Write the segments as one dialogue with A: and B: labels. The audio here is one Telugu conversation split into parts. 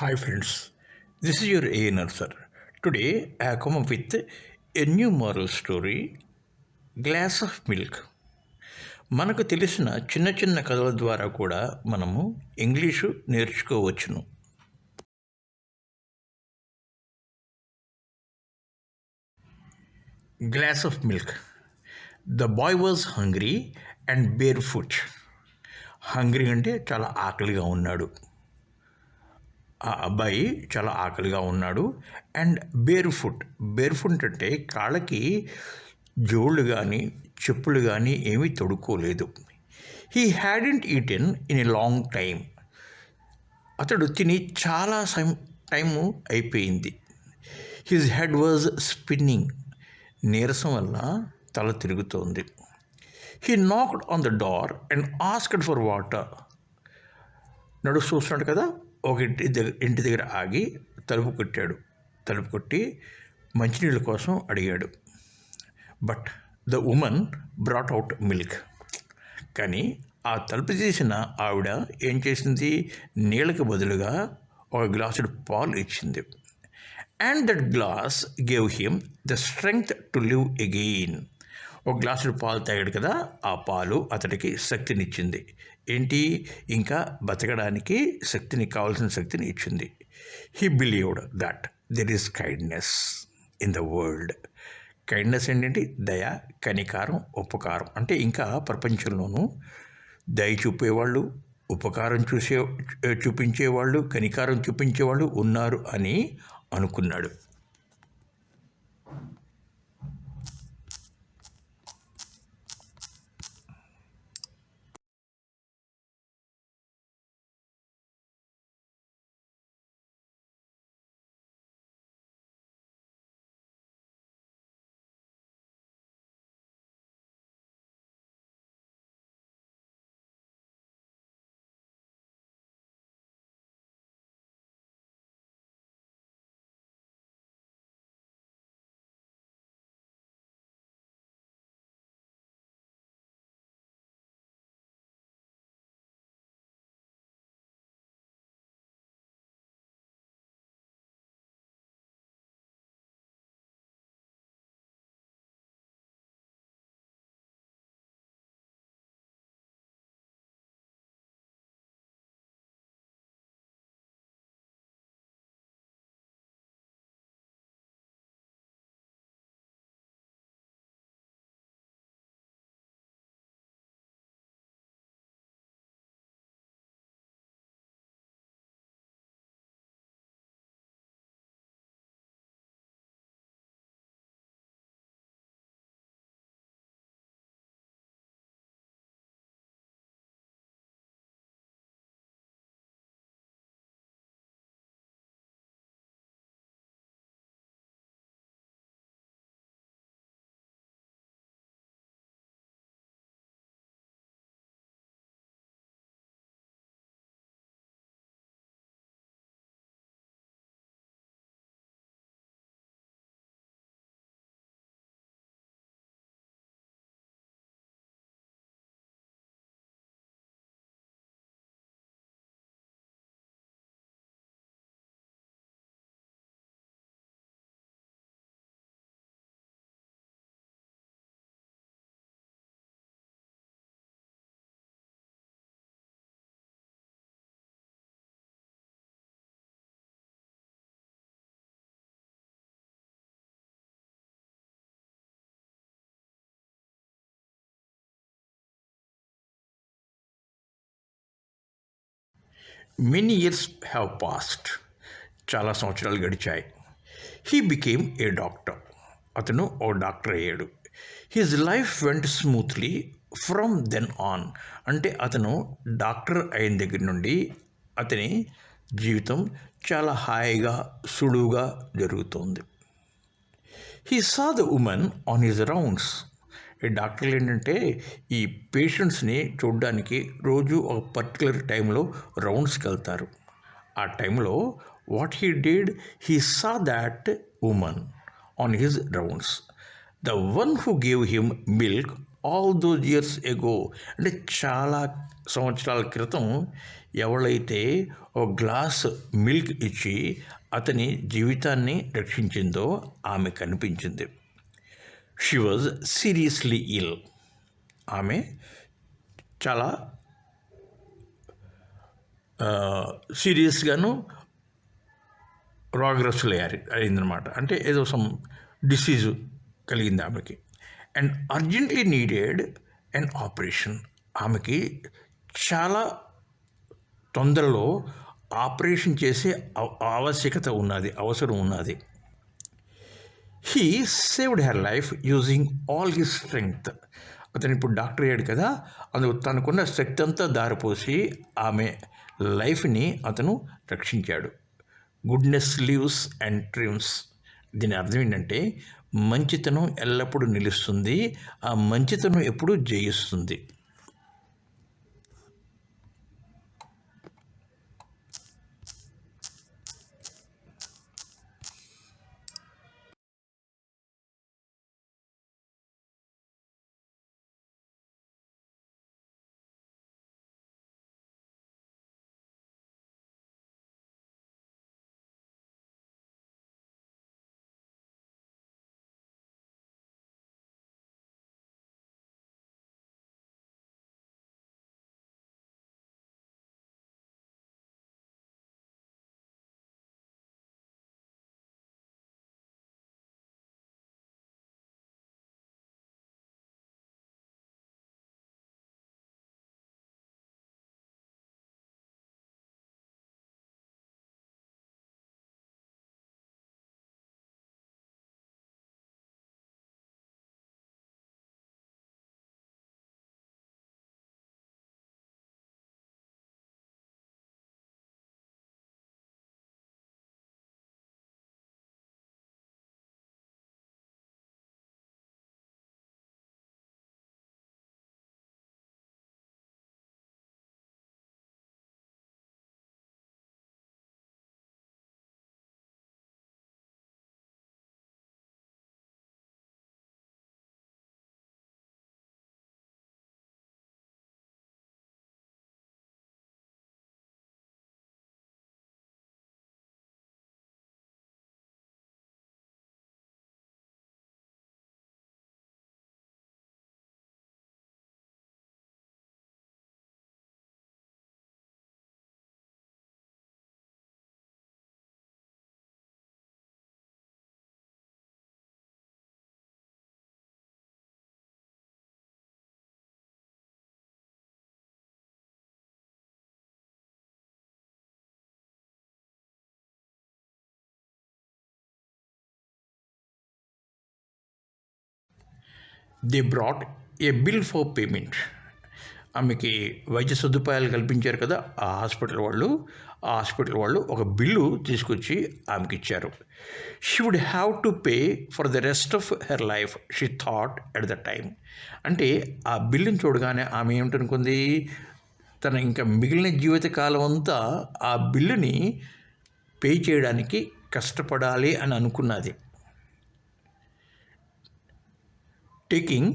A: Hi friends, this is your A Nurser. Today I come come up with a new moral story glass of milk మనకు తెలిసిన చిన్న చిన్న కథల ద్వారా కూడా మనము English నేర్చుకోవచ్చును. Glass of milk the boy was hungry and barefoot hungry అంటే చాలా ఆకలిగా ఉన్నాడు. ఆ అబ్బాయి చాలా ఆకలిగా ఉన్నాడు. And barefoot barefoot అంటే కాళ్ళకి జోళ్ళు కానీ చెప్పులు కానీ ఏమీ తొడుక్కోలేదు. He hadn't eaten in a long time అతడు తిని చాలా సైమ్ టైము అయిపోయింది. హిజ్ హెడ్ వాజ్ స్పిన్నింగ్ నీరసం వల్ల తల తిరుగుతోంది. He knocked on the door and asked for water నడుస్తూ చూస్తున్నాడు కదా? ఒక ఇంటి దగ్గర ఇంటి దగ్గర ఆగి తలుపు కొట్టాడు. తలుపు కొట్టి మంచినీళ్ళ కోసం అడిగాడు. But the women brought out milk. కానీ ఆ తలుపు తీసిన ఆవిడ ఏం చేసింది? నీళ్ళకి బదులుగా ఒక గ్లాసుడు పాలు ఇచ్చింది. And that glass gave him the strength to live again ఒక గ్లాసుడు పాలు తాగాడు కదా ఆ పాలు అతడికి శక్తినిచ్చింది. ఏంటి? ఇంకా బతకడానికి శక్తిని కావాల్సిన శక్తిని ఇచ్చింది. He believed that there is kindness in the world kindness ఏంటంటే దయ కనికారం ఉపకారం. అంటే ఇంకా ప్రపంచంలోనూ దయ చూపేవాళ్ళు ఉపకారం చూసే చూపించేవాళ్ళు కనికారం చూపించేవాళ్ళు ఉన్నారు అని అనుకున్నాడు. మెనీ ఇయర్స్ హ్యావ్ పాస్ట్ చాలా సంవత్సరాలు గడిచాయి. హీ బికేమ్ ఏ డాక్టర్ అతను ఓ డాక్టర్ అయ్యాడు. His life went smoothly from then on అంటే అతను డాక్టర్ అయిన దగ్గర నుండి అతని జీవితం చాలా హాయిగా సులువుగా జరుగుతోంది. He saw the women on his rounds ఈ డాక్టర్లు ఏంటంటే ఈ పేషెంట్స్ని చూడడానికి రోజు ఒక పర్టికులర్ టైంలో రౌండ్స్కి వెళ్తారు. ఆ టైంలో what he did he saw that woman on his rounds. The one who gave him milk all those years ago. అంటే చాలా సంవత్సరాల క్రితం ఎవరైతే ఒక గ్లాస్ మిల్క్ ఇచ్చి అతని జీవితాన్ని రక్షించిందో ఆమె కనిపించింది. షీ వాజ్ సీరియస్లీ ఇల్ ఆమె చాలా సీరియస్గాను రోగగ్రస్తులయ్యారు అయిందనమాట అంటే ఏదో సమ్ డిసీజు కలిగింది ఆమెకి. And urgently needed and operation ఆమెకి చాలా తొందరలో ఆపరేషన్ చేసే అవ- ఆవశ్యకత ఉన్నది అవసరం ఉన్నది. He saved her life using all his strength అతను ఇప్పుడు డాక్టర్ అయ్యాడు కదా అందుకు తనకున్న శక్తి అంతా దారిపోసి ఆమె లైఫ్ని అతను రక్షించాడు. గుడ్నెస్ లీవ్స్ అండ్ ట్రిమ్స్ దీని అర్థం ఏంటంటే మంచితనం ఎల్లప్పుడూ నిలుస్తుంది ఆ మంచితనం ఎప్పుడూ జయిస్తుంది. They brought a bill for payment ఆమెకి వైద్య సదుపాయాలు కల్పించారు కదా ఆ హాస్పిటల్ వాళ్ళు. ఆ హాస్పిటల్ వాళ్ళు ఒక బిల్లు తీసుకొచ్చి ఆమెకి ఇచ్చారు. She would have to pay for the rest of her life she thought at the time అంటే ఆ బిల్లుని చూడగానే ఆమె ఏమిటనుకుంది? తన ఇంకా మిగిలిన జీవితకాలం అంతా ఆ బిల్లుని పే చేయడానికి కష్టపడాలి అని అనుకున్నది. Taking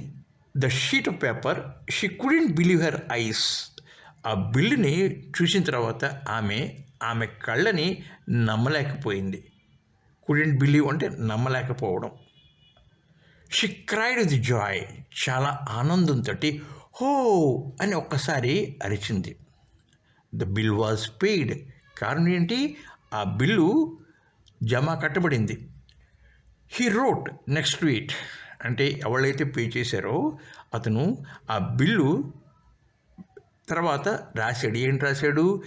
A: the sheet of paper she couldn't believe her eyes ఆ బిల్లుని చూసిన తర్వాత ఆమె ఆమె కళ్ళని నమ్మలేకపోయింది. కుడెంట్ బిలీవ్ అంటే నమ్మలేకపోవడం. షీ క్రైడ్ విత్ జాయ్ చాలా ఆనందంతో హో అని ఒక్కసారి అరిచింది. ద బిల్ వాజ్ పెయిడ్ కారణం ఏంటి? ఆ బిల్లు జమా కట్టబడింది. హీ రోట్ నెక్స్ట్ వీట్ అంటే ఎవరైతే పే చేశారో అతను ఆ బిల్లు తర్వాత రాశాడు ఏంటి రాశాడు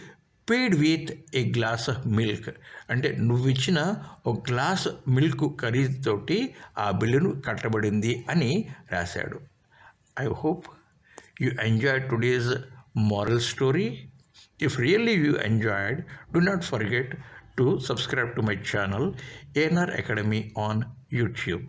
A: paid with a glass of milk అంటే నువ్వు ఇచ్చిన ఒక గ్లాస్ మిల్క్ ఖరీదుతోటి ఆ బిల్లును కట్టబడింది అని రాశాడు I hope you enjoy today's moral story. If really you enjoyed, do not forget to subscribe to my channel ANR Academy on YouTube.